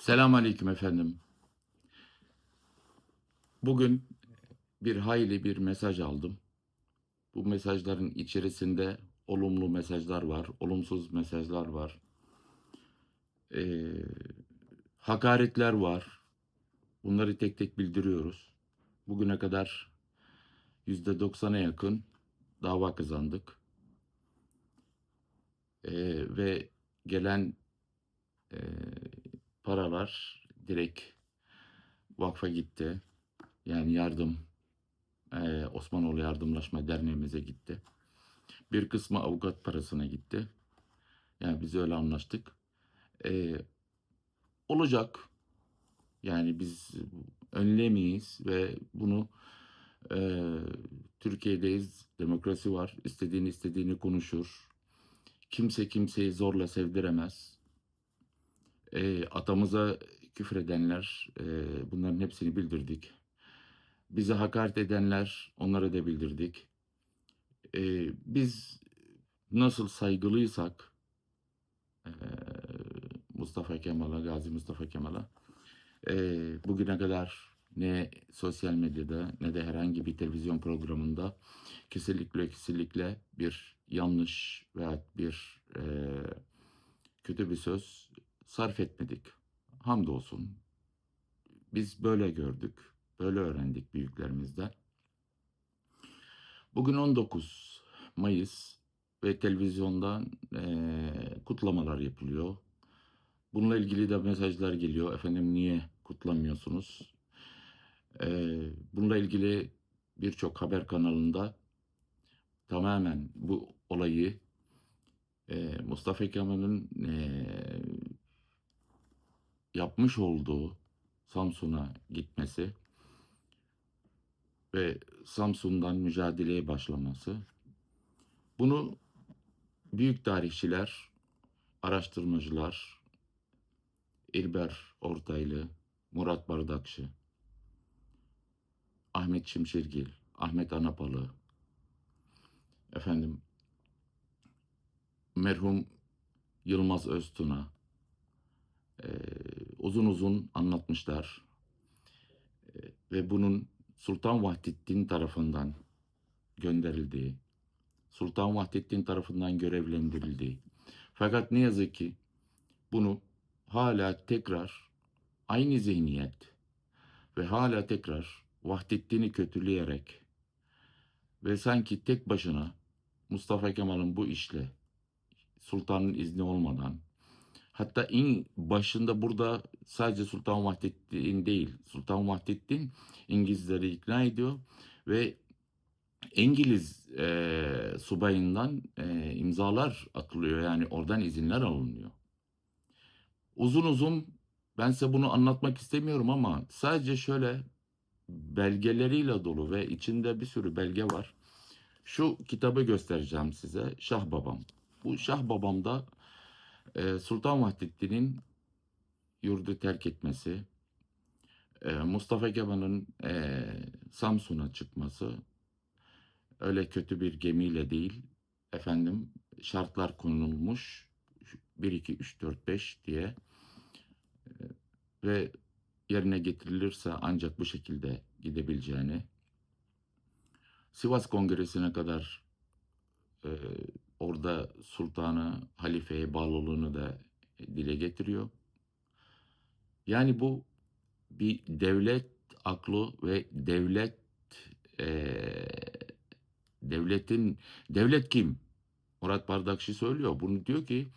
Selam aleyküm efendim. Bugün bir hayli bir mesaj aldım. Bu mesajların içerisinde olumlu mesajlar var, olumsuz mesajlar var. Ee, hakaretler var. Bunları tek tek bildiriyoruz. Bugüne kadar %90'a yakın dava kazandık. Ee, ve gelen paralar direkt vakfa gitti. Yani yardım e, Osmanoğlu Yardımlaşma Derneğimize gitti. Bir kısmı avukat parasına gitti. Yani biz öyle anlaştık. E, olacak. Yani biz önlemeyiz ve bunu e, Türkiye'deyiz. Demokrasi var. İstediğini istediğini konuşur. Kimse kimseyi zorla sevdiremez. E, atamıza küfredenler, e, bunların hepsini bildirdik. Bize hakaret edenler, onlara da bildirdik. E, biz nasıl saygılıysak e, Mustafa Kemal'a, Gazi Mustafa Kemal'a e, bugüne kadar ne sosyal medyada ne de herhangi bir televizyon programında kesinlikle kesinlikle bir yanlış veya bir e, kötü bir söz sarf etmedik. Hamdolsun. Biz böyle gördük, böyle öğrendik büyüklerimizden. Bugün 19 Mayıs ve televizyondan eee, kutlamalar yapılıyor. Bununla ilgili de mesajlar geliyor. Efendim niye kutlamıyorsunuz? Eee, bununla ilgili birçok haber kanalında tamamen bu olayı eee, Mustafa Kemal'in eee, yapmış olduğu Samsun'a gitmesi ve Samsun'dan mücadeleye başlaması. Bunu büyük tarihçiler, araştırmacılar, İlber Ortaylı, Murat Bardakçı, Ahmet Şimşirgil, Ahmet Anapalı, efendim merhum Yılmaz Öztuna, uzun uzun anlatmışlar. E, ve bunun Sultan Vahdettin tarafından gönderildiği, Sultan Vahdettin tarafından görevlendirildiği. Fakat ne yazık ki bunu hala tekrar aynı zihniyet ve hala tekrar Vahdettin'i kötüleyerek ve sanki tek başına Mustafa Kemal'in bu işle sultanın izni olmadan Hatta en başında burada sadece Sultan Vahdettin değil, Sultan Vahdettin İngilizleri ikna ediyor ve İngiliz e, subayından e, imzalar atılıyor yani oradan izinler alınıyor. Uzun uzun ben size bunu anlatmak istemiyorum ama sadece şöyle belgeleriyle dolu ve içinde bir sürü belge var. Şu kitabı göstereceğim size Şah Babam. Bu Şah Babam'da Sultan Vahdettin'in yurdu terk etmesi, e, Mustafa Kemal'in e, Samsun'a çıkması, öyle kötü bir gemiyle değil, efendim şartlar konulmuş, 1, 2, 3, 4, 5 diye. Ve yerine getirilirse ancak bu şekilde gidebileceğini, Sivas Kongresi'ne kadar orada sultanı, halifeye bağlılığını da dile getiriyor. Yani bu bir devlet aklı ve devlet eee, devletin devlet kim? Murat Bardakçı söylüyor. Bunu diyor ki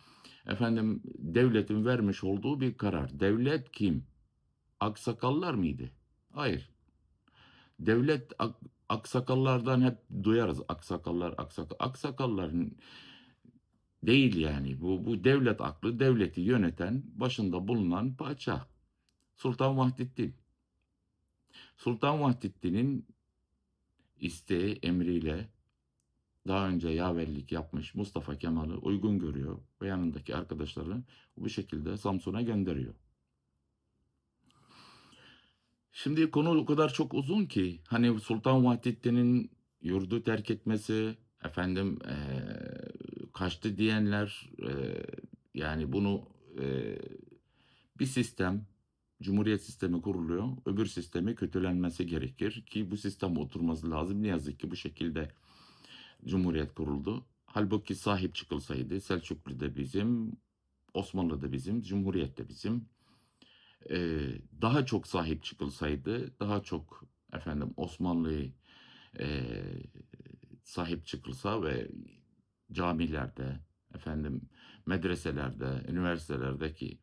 efendim devletin vermiş olduğu bir karar. Devlet kim? Aksakallar mıydı? Hayır. Devlet ak- aksakallardan hep duyarız. Aksakallar, aksak aksakalların değil yani. Bu, bu devlet aklı, devleti yöneten, başında bulunan padişah. Sultan Vahdettin. Sultan Vahdettin'in isteği, emriyle daha önce yaverlik yapmış Mustafa Kemal'i uygun görüyor ve yanındaki arkadaşları bu şekilde Samsun'a gönderiyor. Şimdi konu o kadar çok uzun ki hani Sultan Vahdettin'in yurdu terk etmesi, efendim eee, kaçtı diyenler eee, yani bunu eee, bir sistem Cumhuriyet sistemi kuruluyor. Öbür sistemi kötülenmesi gerekir ki bu sistem oturması lazım. Ne yazık ki bu şekilde Cumhuriyet kuruldu. Halbuki sahip çıkılsaydı Selçuklu da bizim, Osmanlı da bizim, Cumhuriyet de bizim. Ee, daha çok sahip çıkılsaydı, daha çok efendim Osmanlı'yı e, sahip çıkılsa ve camilerde, efendim medreselerde, üniversitelerdeki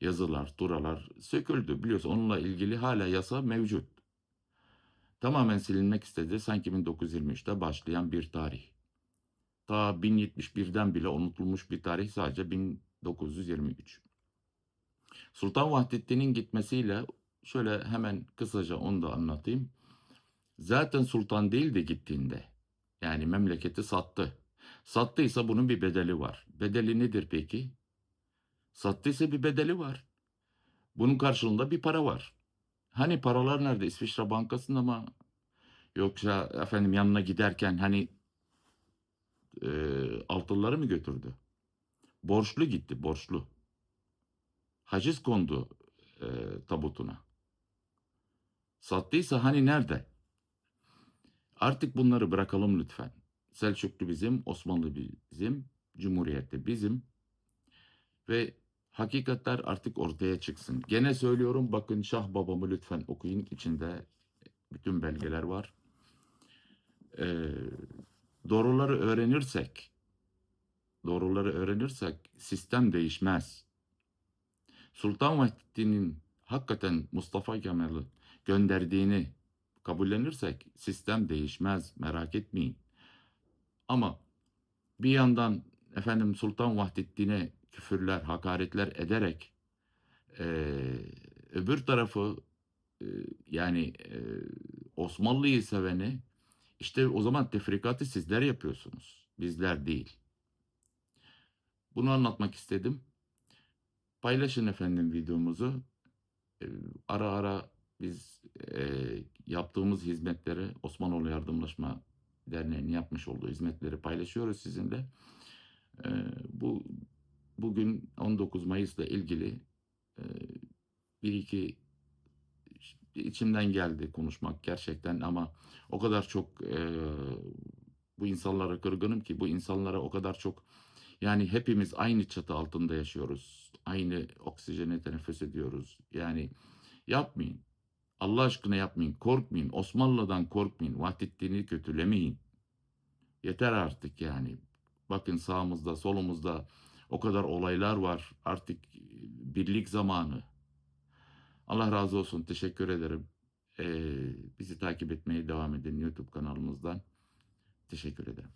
yazılar, duralar söküldü. Biliyorsun onunla ilgili hala yasa mevcut. Tamamen silinmek istedi. Sanki 1923'te başlayan bir tarih. Ta 1071'den bile unutulmuş bir tarih sadece 1923. Sultan Vahdettin'in gitmesiyle şöyle hemen kısaca onu da anlatayım. Zaten sultan değil de gittiğinde yani memleketi sattı. Sattıysa bunun bir bedeli var. Bedeli nedir peki? Sattıysa bir bedeli var. Bunun karşılığında bir para var. Hani paralar nerede? İsviçre Bankası'nda mı? Yoksa efendim yanına giderken hani e, altınları mı götürdü? Borçlu gitti, borçlu. Haciz kondu e, tabutuna. Sattıysa hani nerede? Artık bunları bırakalım lütfen. Selçuklu bizim, Osmanlı bizim, Cumhuriyet de bizim. Ve hakikatler artık ortaya çıksın. Gene söylüyorum bakın Şah babamı lütfen okuyun. İçinde bütün belgeler var. Ee, doğruları öğrenirsek, doğruları öğrenirsek sistem değişmez. Sultan Vahdettin'in hakikaten Mustafa Kemal'i gönderdiğini kabullenirsek sistem değişmez merak etmeyin. Ama bir yandan efendim Sultan Vahdettin'e küfürler, hakaretler ederek eee, öbür tarafı eee, yani eee, Osmanlı'yı seveni işte o zaman tefrikatı sizler yapıyorsunuz. Bizler değil. Bunu anlatmak istedim. Paylaşın efendim videomuzu. Ara ara biz eee, yaptığımız hizmetleri Osmanoğlu Yardımlaşma Derneği'nin yapmış olduğu hizmetleri paylaşıyoruz sizinle. Eee, bu bugün 19 Mayıs'la ilgili eee, bir iki içimden geldi konuşmak gerçekten ama o kadar çok eee, bu insanlara kırgınım ki bu insanlara o kadar çok yani hepimiz aynı çatı altında yaşıyoruz. Aynı oksijeni teneffüs ediyoruz. Yani yapmayın. Allah aşkına yapmayın. Korkmayın. Osmanlı'dan korkmayın. Vahdettin'i kötülemeyin. Yeter artık yani. Bakın sağımızda, solumuzda o kadar olaylar var. Artık birlik zamanı. Allah razı olsun. Teşekkür ederim. Ee, bizi takip etmeye devam edin YouTube kanalımızdan. Teşekkür ederim.